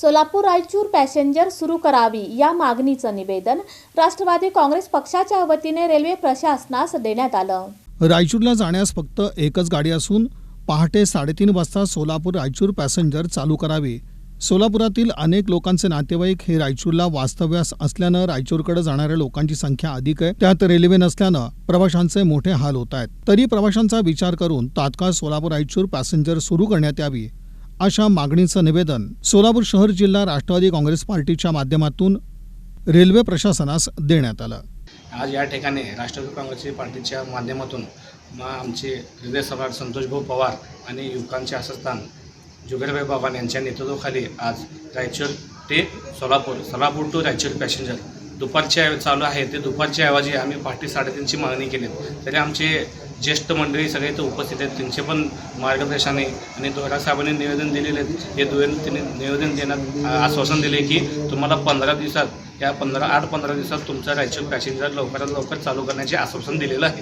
Solapur Raichur passenger सुरू करावी या मागणीचं निवेदन राष्ट्रवादी काँग्रेस पक्षाच्या वतीने रेल्वे प्रशासनास देण्यात आलं. रायचूरला जाण्यास फक्त एकच गाडी असून पहाटे साडेतीन वाजता सोलापूर रायचूर पॅसेंजर चालू करावी. सोलापुरातील अनेक लोकांचे नातेवाईक हे रायचूरला वास्तव्यास असल्यानं रायचूरकडे जाणाऱ्या लोकांची संख्या अधिक आहे. त्यात रेल्वे नसल्यानं प्रवाशांचे मोठे हाल होत आहेत. तरी प्रवाशांचा विचार करून तात्काळ सोलापूर रायचूर पॅसेंजर सुरू करण्यात यावी. अशा मागणीचं निवेदन सोलापूर शहर जिल्हा राष्ट्रवादी काँग्रेस पार्टीच्या माध्यमातून रेल्वे प्रशासनास देण्यात आलं. आज या ठिकाणी राष्ट्रवादी काँग्रेसच्या पार्टीच्या माध्यमातून मा आमचे हृदय सम्राट संतोषभाऊ पवार आणि युवकांचे आसस्थान जुगेरभाई बाबान यांच्या नेतृत्वाखाली आज रायचूर ते सोलापूर सोलापूर टू रायचूर पॅसेंजर दुपारच्या चालू आहे ते दुपारच्या ऐवजी आम्ही पहाटे साडेतीनची मागणी केली. तरी आमचे ज्येष्ठ मंडळी सगळे इथं उपस्थित आहेत. त्यांचे पण मार्गदर्शनाने आणि दोरा साहेबांनी निवेदन दिलेले आहेत. हे दोन त्यांनी निवेदन देण्यात आश्वासन दिले की तुम्हाला पंधरा दिवसात या पंधरा आठ पंधरा दिवसात तुमचा राज्य पॅसेंजर लवकरात लवकर चालू करण्याचे आश्वासन दिलेलं आहे.